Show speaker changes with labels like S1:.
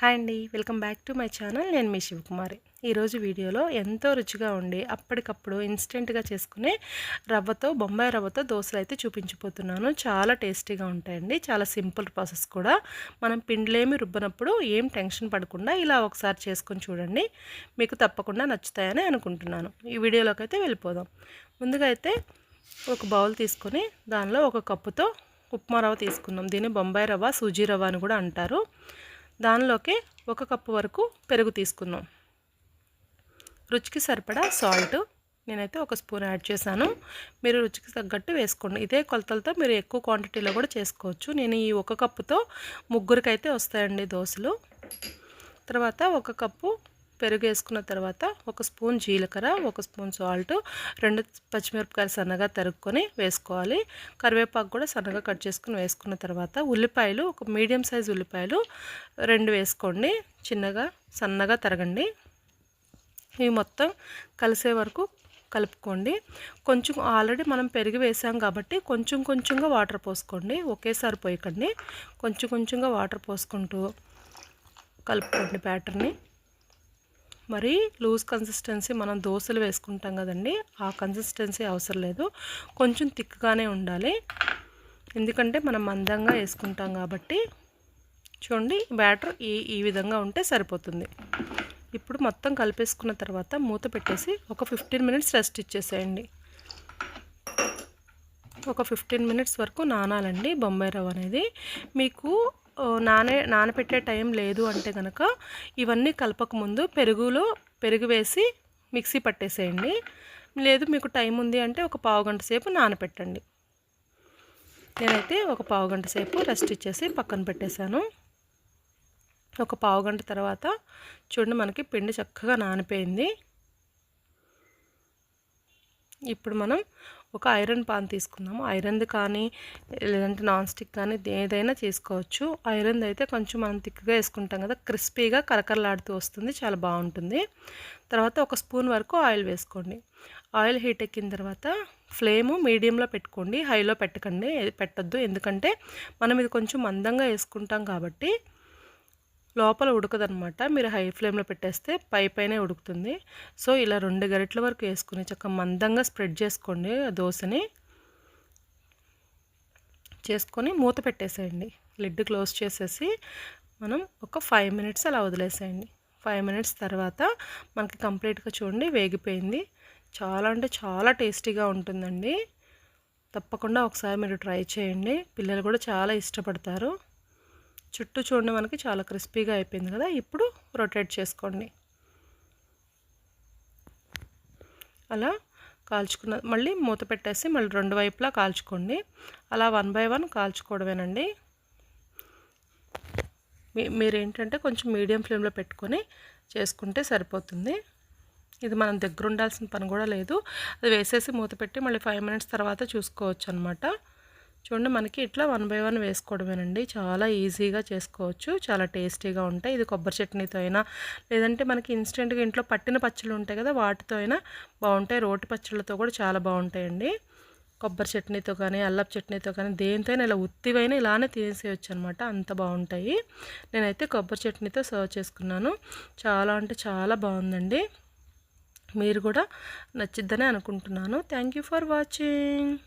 S1: Hi అండి. Welcome back to my channel. నేను మీ శివకుమారి. ఈరోజు వీడియోలో ఎంతో రుచిగా ఉండి అప్పటికప్పుడు ఇన్స్టెంట్గా చేసుకునే రవ్వతో బొంబాయి రవ్వతో దోశలు అయితే చూపించిపోతున్నాను చాలా టేస్టీగా ఉంటాయండి. చాలా సింపుల్ ప్రాసెస్ కూడా. మనం పిండిలేమి రుబ్బనప్పుడు ఏం టెన్షన్ పడకుండా ఇలా ఒకసారి చేసుకొని చూడండి. మీకు తప్పకుండా నచ్చుతాయని అనుకుంటున్నాను. ఈ వీడియోలోకి అయితే వెళ్ళిపోదాం. ముందుగా అయితే ఒక బౌల్ తీసుకొని దానిలో ఒక కప్పుతో ఉప్మా రవ్వ తీసుకున్నాం దీన్ని బొంబాయి రవ్వ సూజీ రవ్వ అని కూడా అంటారు. దానిలోకి ఒక కప్పు వరకు పెరుగు తీసుకుందాం. రుచికి సరిపడా సాల్ట్ నేనైతే ఒక స్పూన్ యాడ్ చేశాను. మీరు రుచికి తగ్గట్టు వేసుకోండి. ఇదే కొలతలతో మీరు ఎక్కువ క్వాంటిటీలో కూడా చేసుకోవచ్చు. నేను ఈ ఒక కప్పుతో ముగ్గురికైతే వస్తాయండి దోశలు. తర్వాత ఒక కప్పు పెరుగు వేసుకున్న తర్వాత ఒక స్పూన్ జీలకర్ర ఒక స్పూన్ సాల్ట్ రెండు పచ్చిమిరపకాయలు సన్నగా తరుక్కొని వేసుకోవాలి. కరివేపాకు కూడా సన్నగా కట్ చేసుకుని వేసుకున్న తర్వాత ఉల్లిపాయలు ఒక మీడియం సైజ్ ఉల్లిపాయలు రెండు వేసుకోండి. చిన్నగా సన్నగా తరగండి. ఇవి మొత్తం కలిసే వరకు కలుపుకోండి. కొంచెం ఆల్రెడీ మనం పెరిగి వేసాం కాబట్టి కొంచెం కొంచెంగా వాటర్ పోసుకోండి. ఒకేసారి పోయకండి. కొంచెం కొంచెంగా వాటర్ పోసుకుంటూ కలుపుకోండి బ్యాటర్ని. మరి లూజ్ కన్సిస్టెన్సీ మనం దోశలు వేసుకుంటాం కదండి ఆ కన్సిస్టెన్సీ అవసరం లేదు. కొంచెం థిక్గానే ఉండాలి. ఎందుకంటే మనం మందంగా వేసుకుంటాం కాబట్టి చూడండి బ్యాటర్ ఈ ఈ విధంగా ఉంటే సరిపోతుంది. ఇప్పుడు మొత్తం కలిపేసుకున్న తర్వాత మూత పెట్టేసి ఒక ఫిఫ్టీన్ మినిట్స్ రెస్ట్ ఇచ్చేసేయండి. ఒక ఫిఫ్టీన్ మినిట్స్ వరకు నానాలండి బొంబాయి రవ్వ అనేది. మీకు నానే నానపెట్టే టైం లేదు అంటే కనుక ఇవన్నీ కలపకముందు పెరుగులో పెరుగు వేసి మిక్సీ పట్టేసేయండి. లేదు మీకు టైం ఉంది అంటే ఒక పావు గంట సేపు నానపెట్టండి. నేనైతే ఒక పావు గంట సేపు రెస్ట్ ఇచ్చేసి పక్కన పెట్టేశాను. ఒక పావు గంట తర్వాత చూడండి మనకి పిండి చక్కగా నానిపోయింది. ఇప్పుడు మనం ఒక ఐరన్ పాన్ తీసుకుందాము. ఐరన్ది కానీ లేదంటే నాన్ స్టిక్ కానీ ఏదైనా చేసుకోవచ్చు. ఐరన్ది అయితే కొంచెం మనం థిక్గా వేసుకుంటాం కదా క్రిస్పీగా కరకరలాడుతూ వస్తుంది చాలా బాగుంటుంది. తర్వాత ఒక స్పూన్ వరకు ఆయిల్ వేసుకోండి. ఆయిల్ హీట్ ఎక్కిన తర్వాత ఫ్లేము మీడియంలో పెట్టుకోండి. హైలో పెట్టకండి పెట్టద్దు. ఎందుకంటే మనం ఇది కొంచెం మందంగా వేసుకుంటాం కాబట్టి లోపల ఉడకదనమాట మీరు హై ఫ్లేమ్లో పెట్టేస్తే పై పైనే ఉడుకుతుంది. సో ఇలా రెండు గరిటల వరకు వేసుకుని చక్కగా మందంగా స్ప్రెడ్ చేసుకోండి దోశని. చేసుకొని మూత పెట్టేసేయండి. లిడ్ క్లోజ్ చేసేసి మనం ఒక ఫైవ్ మినిట్స్ అలా వదిలేసేయండి. ఫైవ్ మినిట్స్ తర్వాత మనకి కంప్లీట్గా చూడండి వేగిపోయింది. చాలా అంటే చాలా టేస్టీగా ఉంటుందండి. తప్పకుండా ఒకసారి మీరు ట్రై చేయండి. పిల్లలు కూడా చాలా ఇష్టపడతారు. చుట్టూ చూడండి మనకి చాలా క్రిస్పీగా అయిపోయింది కదా ఇప్పుడు రొటేట్ చేసుకోండి. అలా కాల్చుకున్న మళ్ళీ మూత పెట్టేసి మళ్ళీ రెండు వైపులా కాల్చుకోండి. అలా వన్ బై వన్ కాల్చుకోవడమేనండి. మీరు ఏంటంటే కొంచెం మీడియం ఫ్లేమ్లో పెట్టుకొని చేసుకుంటే సరిపోతుంది. ఇది మనం దగ్గర ఉండాల్సిన పని కూడా లేదు. అది వేసేసి మూత పెట్టి మళ్ళీ ఫైవ్ మినిట్స్ తర్వాత చూసుకోవచ్చు అనమాట చూడండి మనకి ఇట్లా వన్ బై వన్ వేసుకోవడమేనండి. చాలా ఈజీగా చేసుకోవచ్చు చాలా టేస్టీగా ఉంటాయి. ఇది కొబ్బరి చట్నీతో అయినా లేదంటే మనకి ఇన్స్టెంట్గా ఇంట్లో పట్టిన పచ్చళ్ళు ఉంటాయి కదా వాటితో అయినా బాగుంటాయి. రోటి పచ్చళ్ళతో కూడా చాలా బాగుంటాయండి. కొబ్బరి చట్నీతో కానీ అల్లపు చట్నీతో కానీ దేనితో ఇలా ఉత్తివైనా ఇలానే తీసేయచ్చు అనమాట అంత బాగుంటాయి. నేనైతే కొబ్బరి చట్నీతో సర్వ్ చేసుకున్నాను. చాలా అంటే చాలా బాగుందండి. మీరు కూడా నచ్చిద్దని అనుకుంటున్నాను. Thank for watching.